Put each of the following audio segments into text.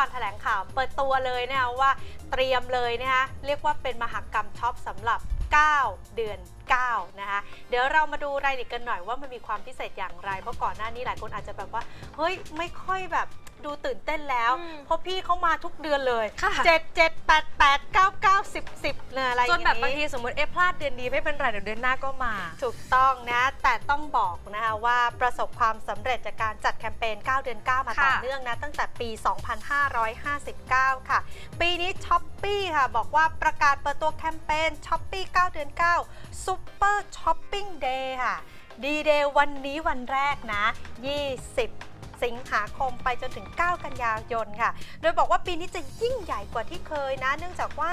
ก่อนแถลงข่าวเปิดตัวเลยนะคะว่าเตรียมเลยนะคะเรียกว่าเป็นมหกรรมช็อปสำหรับ 9 เดือน 9 นะคะเดี๋ยวเรามาดูรายละเอียดกันหน่อยว่ามันมีความพิเศษอย่างไร เพราะก่อนหน้านี้หลายคนอาจจะแบบว่า เฮ้ย ไม่ค่อยแบบ ดูตื่นเต้นแล้ว อืมเพราะพี่เขามาทุกเดือนเลยค่ะ7 7 8 8 9 9 10 10เนี่ยอะไรอจย่านงแบบบางทีนี้สมมติเอะพลาดเดือนนี้ไม่เป็นไรเดี๋ยวเดือนหน้าก็มา ถูกต้องนะ แต่ต้องบอกนะคะว่าประสบความสำเร็จจากการจัดแคมเปญ 9 เดือน 9 มาค่ะต่อเนื่องนะ ตั้งแต่ปี 2559 ค่ะ ปีนี้ช้อปปี้ค่ะ บอกว่าประกาศเปิดตัวแคมเปญช้อปปี้9เดือน9 Super Shopping Day ค่ะ ดีเดย์วันนี้วันแรกนะ 20 สิงหาคมไปจนถึง 9 กันยายนค่ะ โดยบอกว่าปีนี้จะยิ่งใหญ่กว่าที่เคยนะ เนื่องจากว่า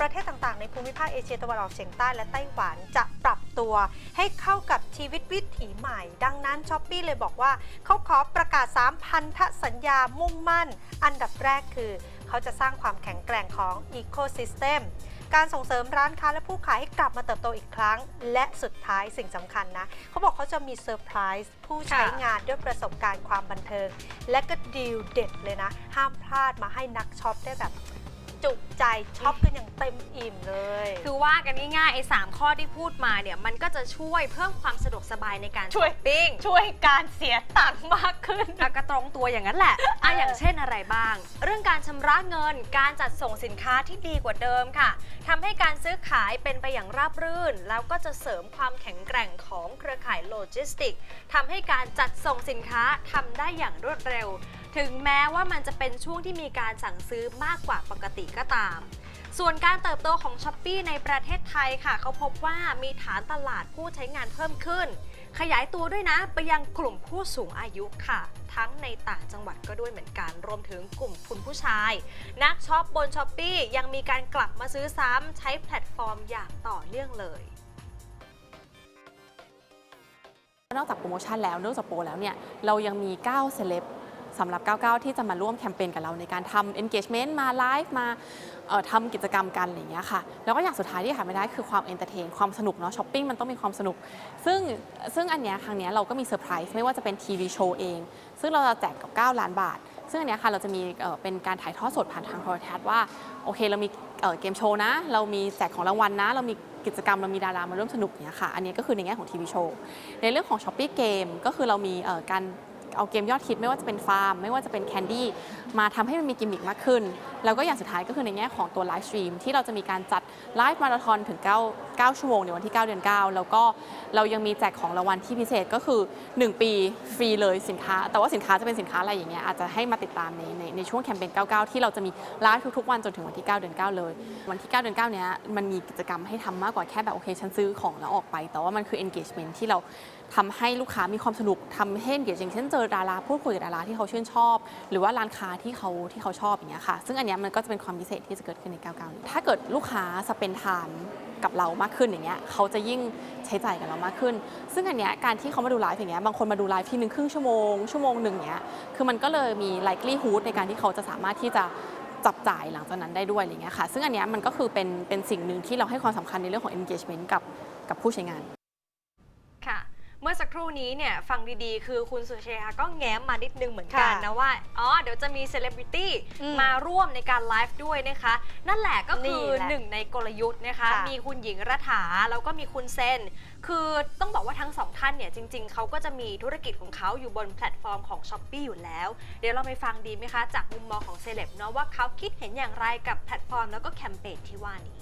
ประเทศต่างๆ ในภูมิภาคเอเชียตะวันออกเฉียงใต้และไต้หวันจะปรับตัวให้เข้ากับชีวิตวิถีใหม่ ดังนั้นช้อปปี้เลยบอกว่าเขาขอประกาศ 3 พันธสัญญามุ่งมั่น อันดับแรกคือ เขาจะสร้างความแข็งแกร่งของ Ecosystem การส่งเสริมร้านค้าและผู้ขายให้กลับมาเติบโตอีกครั้ง และสุดท้ายสิ่งสำคัญนะ เขาบอกเขาจะมีเซอร์ไพรส์ผู้ใช้งานด้วยประสบการณ์ความบันเทิง และก็ดีลเด็ดเลยนะ ห้ามพลาดมาให้นักช็อปได้แบบ จุใจช็อปกันอย่างเต็มอิ่มเลย คือว่ากันง่ายๆไอ้สามข้อที่พูดมาเนี่ยมันก็จะช่วยเพิ่มความสะดวกสบายในการช่วยช้อปปิ้งช่วยการเสียตังค์มากขึ้นอะก็ตรงตัวอย่างนั้นแหละอะเออออย่างเช่นอะไรบ้าง เรื่องการชำระเงินการจัดส่งสินค้าที่ดีกว่าเดิมค่ะทำให้การซื้อขายเป็นไปอย่างราบรื่น แล้วก็จะเสริมความแข็งแกร่งของเครือข่ายโลจิสติกทำให้การจัดส่งสินค้าทำได้อย่างรวดเร็ว ถึงแม้ว่ามันจะเป็นช่วงที่มีการสั่งซื้อมากกว่าปกติก็ตาม ส่วนการเติบโตของช้อปปีในประเทศไทยค่ะ เขาพบว่ามีฐานตลาดผู้ใช้งานเพิ่มขึ้น ขยายตัวด้วยนะไปยังกลุ่มผู้สูงอายุค่ะ ทั้งในต่างจังหวัดก็ด้วยเหมือนกัน รวมถึงกลุ่มคุณผู้ชาย นักช็อปบนช้อปปียังมีการกลับมาซื้อซ้ำใช้แพลตฟอร์มอย่างต่อเนื่องเลยนอกจากโปรโมชั่นแล้วนอกจากโปรแล้วเนี่ยเรายังมี 9 เซเลบ สำหรับ 99 ที่จะมาร่วมแคมเปญกับเราในการทำ engagement มาไลฟ์มาทำกิจกรรมกันอะไรอย่างเงี้ยค่ะ แล้วก็อย่างสุดท้ายที่ขาดไม่ได้คือความเอนเตอร์เทนความสนุกเนาะช้อปปิ้งมันต้องมีความสนุก ซึ่งซึ่งอันเนี้ยครั้งเนี้ยเราก็มีเซอร์ไพรส์ไม่ว่าจะเป็นทีวีโชว์เอง ซึ่งเราจะแจกกับ 9 ล้านบาท ซึ่งอันเนี้ยค่ะเราจะมีเป็นการถ่ายทอดสดผ่านทางโทรทัศน์ว่าโอเคเรามีเกมโชว์นะ เรามีแจกของรางวัลนะ เรามีกิจกรรมเรามีดารามาร่วมสนุกเนี้ยค่ะ อันนี้ก็คือในแง่ของทีวีโชว์ ในเรื่องของ s h อ p e e Game ก็คือเรามีการ เอาเกมยอดฮิตไม่ว่าจะเป็นฟาร์ม ไม่ว่าจะเป็นแคนดี้มาทำให้มันมีกิมมิคมากขึ้น แล้วก็อย่างสุดท้ายก็คือในแง่ของตัวไลฟ์สตรีมที่เราจะมีการจัดไลฟ์มาราธอนถึง 9 9 ชั่วโมงในวันที่ 9 เดือน 9 แล้วก็เรายังมีแจกของรางวัลที่พิเศษก็คือ 1 ปีฟรีเลยสินค้า แต่ว่าสินค้าจะเป็นสินค้าอะไรอย่างเงี้ยอาจจะให้มาติดตามในในในช่วงแคมเปญ 99 ที่เราจะมีไลฟ์ทุกๆ วันจนถึงวันที่ 9 เดือน 9 เลย วันที่ 9 เดือน 9 เนี้ยมันมีกิจกรรมให้ทำมากกว่าแค่แบบโอเคฉันซื้อของแล้วออกไป แต่ว่ามันคือ engagement ที่เรา ทำให้ลูกค้ามีความสนุกทำให้ engage อย่างเช่นเจอดาราพูดคุยกับดาราที่เขาชื่นชอบ หรือว่าร้านค้าที่เขาที่เขาชอบอย่างเงี้ยค่ะ ซึ่งอันเนี้ยมันก็จะเป็นความพิเศษที่จะเกิดขึ้นใน99นี้ถ้าเกิดลูกค้าสเปนทามกับเรามากขึ้นอย่างเงี้ยเขาจะยิ่งใช้จ่ายกับเรามากขึ้น ซึ่งอันเนี้ยการที่เขามาดูไลฟ์อย่างเงี้ยบางคนมาดูไลฟ์ที่หนึ่งครึ่งชั่วโมงชั่วโมงหนึ่งเนี้ยคือมันก็เลยมี likelihood ในการที่เขาจะสามารถที่จะจับจ่ายหลังจากนั้นได้ด้วยอะไรเงี้ยค่ะ ซึ่งอันเนี้ยมันก็คือเป็นเป็นสิ่งหนึ่งที่เราให้ความสำคัญในเรื่องของ engagement กับกับผู้ใช้งาน เมื่อสักครู่นี้เนี่ยฟังดีๆ คือคุณสุเชยค่ะก็แง้มมานิดนึงเหมือนกันค่ะนะว่า อ๋อ เดี๋ยวจะมีเซเลบริตี้อืมมาร่วมในการไลฟ์ด้วยนะคะ นั่นแหละก็นี่คือแหละหนึ่งในกลยุทธ์นะคะ ค่ะ มีคุณหญิงรัฐา แล้วก็มีคุณเซน คือต้องบอกว่าทั้งสองท่านเนี่ยจริง ๆ เขาก็จะมีธุรกิจของเขาอยู่บนแพลตฟอร์มของ s h อ p e e อยู่แล้ว เดี๋ยวเราไปฟังดีไหมคะ จากมุมมองของเซเลบเนาะว่าเขาคิดเห็นอย่างไรกับแพลตฟอร์มแล้วก็แคมเปญที่ว่านี้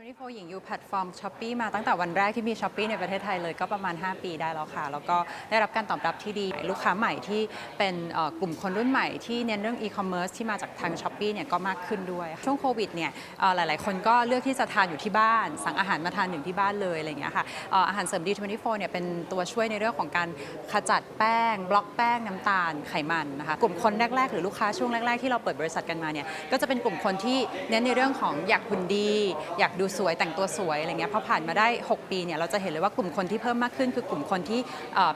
24 หญิงอยู่แพลตฟอร์ม s h อ p e e มาตั้งแต่วันแรกที่มี s h อ p e e ในประเทศไทยเลยก็ประมาณ 5 ปีได้แล้วค่ะ แล้วก็ได้รับการตอบรับที่ดี ลูกค้าใหม่ที่เป็นกลุ่มคนรุ่นใหม่ที่เน้นเรื่อง e-commerce ที่มาจากทาง s h อ p e e เนี่ยก็มากขึ้นด้วย ช่วงโควิดเนี่ยหลาย ๆ คนก็เลือกที่จะทานอยู่ที่บ้าน สั่งอาหารมาทานถึงที่บ้านเลยอะไรอย่างเงี้ยค่ะอาหารเสริม D24 เนี่ยเป็นตัวช่วยในเรื่องของการขจัดแป้ง บล็อกแป้งน้ำตาลไขมันนะคะกลุ่มคนแรก ๆ หรือลูกค้าช่วงแรก ๆ ที่เราเปิดบริษัทกันมาเนี่ยก็จะเป็นกลุ่มคนที่เน้นในเรื่องของอยากหุ่นดี อยากดูสวยแต่งตัวสวยอะไรเงี้ยพอผ่านมาได้ 6 ปีเนี่ยเราจะเห็นเลยว่ากลุ่มคนที่เพิ่มมากขึ้น คือกลุ่มคนที่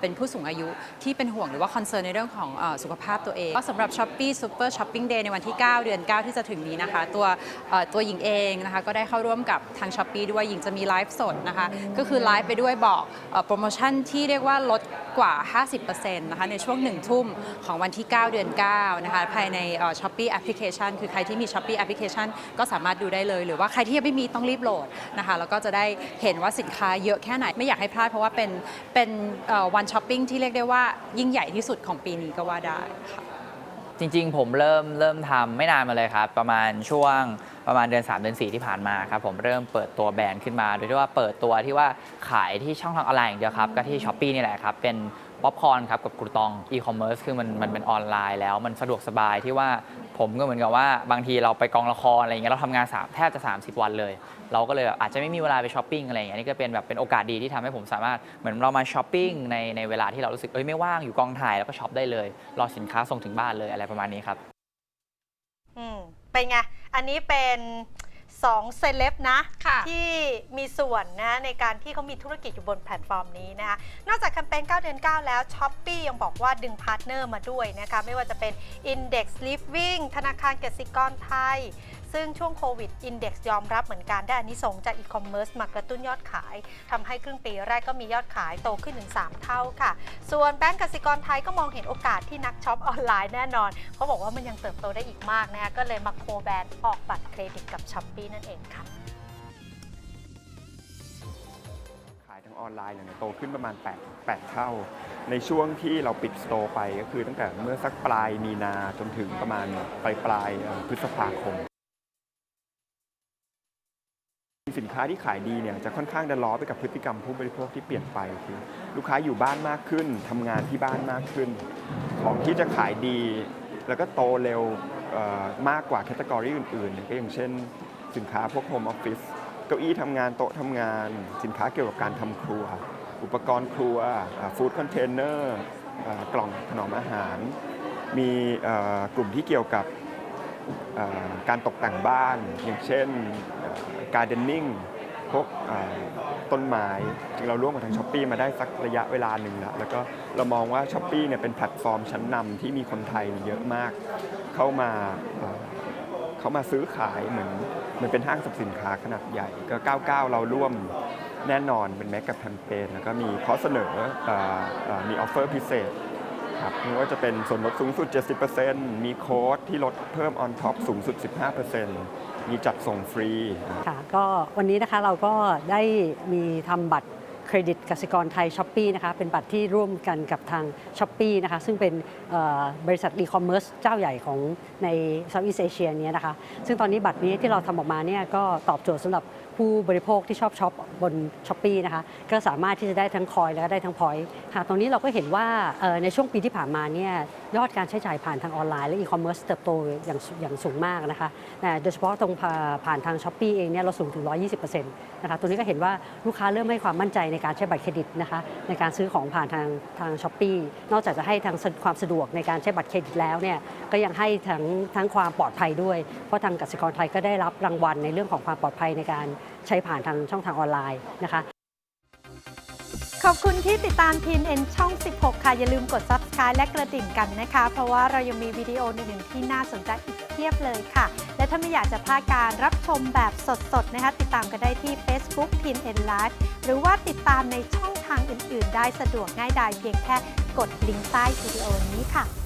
เป็นผู้สูงอายุที่เป็นห่วงหรือว่าคอนเซิร์นในเรื่องของสุขภาพตัวเองก็สำหรับ s h o p e e Super Shopping Day ในวันที่ 9 เดือน 9 ที่จะถึงนี้นะคะ ตัวตัวหญิงเองนะคะก็ได้เข้าร่วมกับทาง s h o p e e ด้วยหญิงจะมีไลฟ์สดนะคะก็คือไลฟ์ไปด้วยบอกโปรโมชั่นที่เรียกว่าลดกว่า 50%นะคะในช่วง 1 ทุ่มของวันที่ 9 เดือน 9 นะคะภายในช้อปปี้แอปพลิเคชันคือใครที่มี s h o p e e แอปพลิเคชันก็สามารถดูได้เลย หรือว่าใครที่ยังไม่มีต้องรีบโหลดนะคะแล้วก็จะได้เห็นว่าสินค้าเยอะแค่ไหนไม่อยากให้พลาดเพราะว่าเป็นเป็นวันช้อปปิ้งที่เรียกได้ว่ายิ่งใหญ่ที่สุดของปีนี้ก็ว่าได้ค่ะจริงๆ ผมเริ่มเริ่มทำไม่นานมาเลยครับ ประมาณช่วงประมาณเดือน 3 เดือน 4 ที่ผ่านมาครับ ผมเริ่มเปิดตัวแบรนด์ขึ้นมา โดยที่ว่าเปิดตัวที่ว่าขายที่ช่องทางออนไลน์อย่างเดียวครับ ก็ที่ช้อปปีนี่แหละครับ เป็นป๊อปคอร์นครับ กับกรูตองอีคอมเมิร์ซคือมันมันเป็นออนไลน์แล้วมันสะดวกสบายที่ว่า ผมก็เหมือนกับว่าบางทีเราไปกองละครอะไรอย่างเงี้ยเราทำงานสามแทบจะ 30 วันเลย เราก็เลยแบบอาจจะไม่มีเวลาไปช้อปปิ้งอะไรอย่างเงี้ยนี่ก็เป็นแบบเป็นโอกาสดีที่ทำให้ผมสามารถเหมือนเรามาช้อปปิ้งในในเวลาที่เรารู้สึกเอ้ยไม่ว่างอยู่กองถ่ายแล้วก็ช็อปได้เลยรอสินค้าส่งถึงบ้านเลยอะไรประมาณนี้ครับ อืมเป็นไง อันนี้เป็น 2เซเลบนะ ค่ะที่มีส่วนนะในการที่เขามีธุรกิจอยู่บนแพลตฟอร์มนี้นะคะนอกจากแคมเปญ9เดือน 9 แล้ว s h อ p e e ยังบอกว่าดึงพาร์ทเนอร์มาด้วยนะคะ ไม่ว่าจะเป็น Index Living ธนาคารกสิกรไทย ซึ่งช่วงโควิด Index ยอมรับเหมือนกันได้อานิสงส์จากอีคอมเมิร์ซมากระตุ้นยอดขายทำให้ครึ่งปีแรกก็มียอดขายโตขึ้นถึง 3 เท่าค่ะ ส่วนแบงก์กสิกรไทยก็มองเห็นโอกาสที่นักช็อปออนไลน์แน่นอนเขาบอกว่ามันยังเติบโตได้อีกมากนะคะก็เลยมาโคแบนออกบัตรเครดิตกับช้อปปีนั่นเองค่ะขายทางออนไลน์เนี่ยโตขึ้นประมาณ 8 8 เท่า ในช่วงที่เราปิดสโตร์ไปก็คือตั้งแต่เมื่อสักปลายมีนาจนถึงประมาณปลายปลายพฤษภาคม สินค้าที่ขายดีเนี่ยจะค่อนข้างจะล้อไปกับพฤติกรรมผู้บริโภคที่เปลี่ยนไปคือลูกค้าอยู่บ้านมากขึ้นทำงานที่บ้านมากขึ้น ของที่จะขายดี แล้วก็โตเร็วมากกว่าแคตตากรีอื่นๆก็อย่างเช่น สินค้าพวกโฮมออฟฟิศเก้าอี้ทำงานโต๊ะทำงาน สินค้าเกี่ยวกับการทำครัว อุปกรณ์ครัวฟู้ดคอนเทนเนอร์กล่องถนอมอาหาร มีกลุ่มที่เกี่ยวกับการตกแต่งบ้าน อย่างเช่น การเดนนิ่งพวกต้นไม้จริงเราร่วมกับทางช้อปปีมาได้สักระยะเวลาหนึ่งแล้วแล้วก็เรามองว่าช้อปปีเนี่ยเป็นแพลตฟอร์มชั้นนำที่มีคนไทยเยอะมาก เข้ามาเอ่อเขามาซื้อขายเหมือนเหมือนเป็นห้างสรรพสินค้าขนาดใหญ่ ก็ 99 เราร่วมแน่นอนเป็นแม็กกับแคมเปญแล้วก็มีข้อเสนอออมีออฟเฟอร์พิเศษครับไม่ว่าจะเป็นส่วนลดสูงสุด 70%มีโค้ดที่ลดเพิ่ม on top สูงสุด 15% มีจัดส่งฟรี ค่ะก็วันนี้นะคะเราก็ได้มีทำบัตรเครดิตกสิกรไทยช้อปปีนะคะเป็นบัตรที่ร่วมกันกับทางช้อปปีนะคะซึ่งเป็นบริษัทอีคอมเมิร์ซเจ้าใหญ่ของในเซาท์อีสเอเชียนี้นะคะซึ่งตอนนี้บัตรนี้ที่เราทำออกมาเนี่ยก็ตอบโจทย์สำหรับ ผู้บริโภคที่ชอบช็อปบนช้อปปีนะคะก็สามารถที่จะได้ทั้งคอยแล้วก็ได้ทั้งพอยต์ค่ะตรงนี้เราก็เห็นว่าในช่วงปีที่ผ่านมาเนี่ยยอดการใช้จ่ายผ่านทางออนไลน์และอีคอมเมิร์ซเติบโตอย่างอย่างสูงมากนะคะโดยเฉพาะตรงผ่านทางช้อปปีเองเนี่ยเราสูงถึง 120%นะคะตัวนี้ก็เห็นว่าลูกค้าเริ่มให้ความมั่นใจในการใช้บัตรเครดิตนะคะในการซื้อของผ่านทางทางช้อปปีนอกจากจะให้ทางความสะดวกในการใช้บัตรเครดิตแล้วเนี่ยก็ยังให้ทั้งทั้งความปลอดภัยด้วย เพราะทางกสิกรไทยก็ได้รับรางวัลในเรื่องของความปลอดภัยในการ ใช้ผ่านทางช่องทางออนไลน์นะคะ ขอบคุณที่ติดตามทีนเอ็นช่อง 16 ค่ะ อย่าลืมกด subscribe และกระดิ่งกันนะคะ เพราะว่าเรายังมีวิดีโอหนึ่งๆที่น่าสนใจอีกเพียบเลยค่ะ และถ้าไม่อยากจะพลาดการรับชมแบบสดๆนะคะ ติดตามกันได้ที่ Facebook ทีนเอ็นไลฟ์หรือว่าติดตามในช่องทางอื่นๆ ได้สะดวกง่ายดายเพียงแค่กดลิงก์ใต้วิดีโอนี้ค่ะ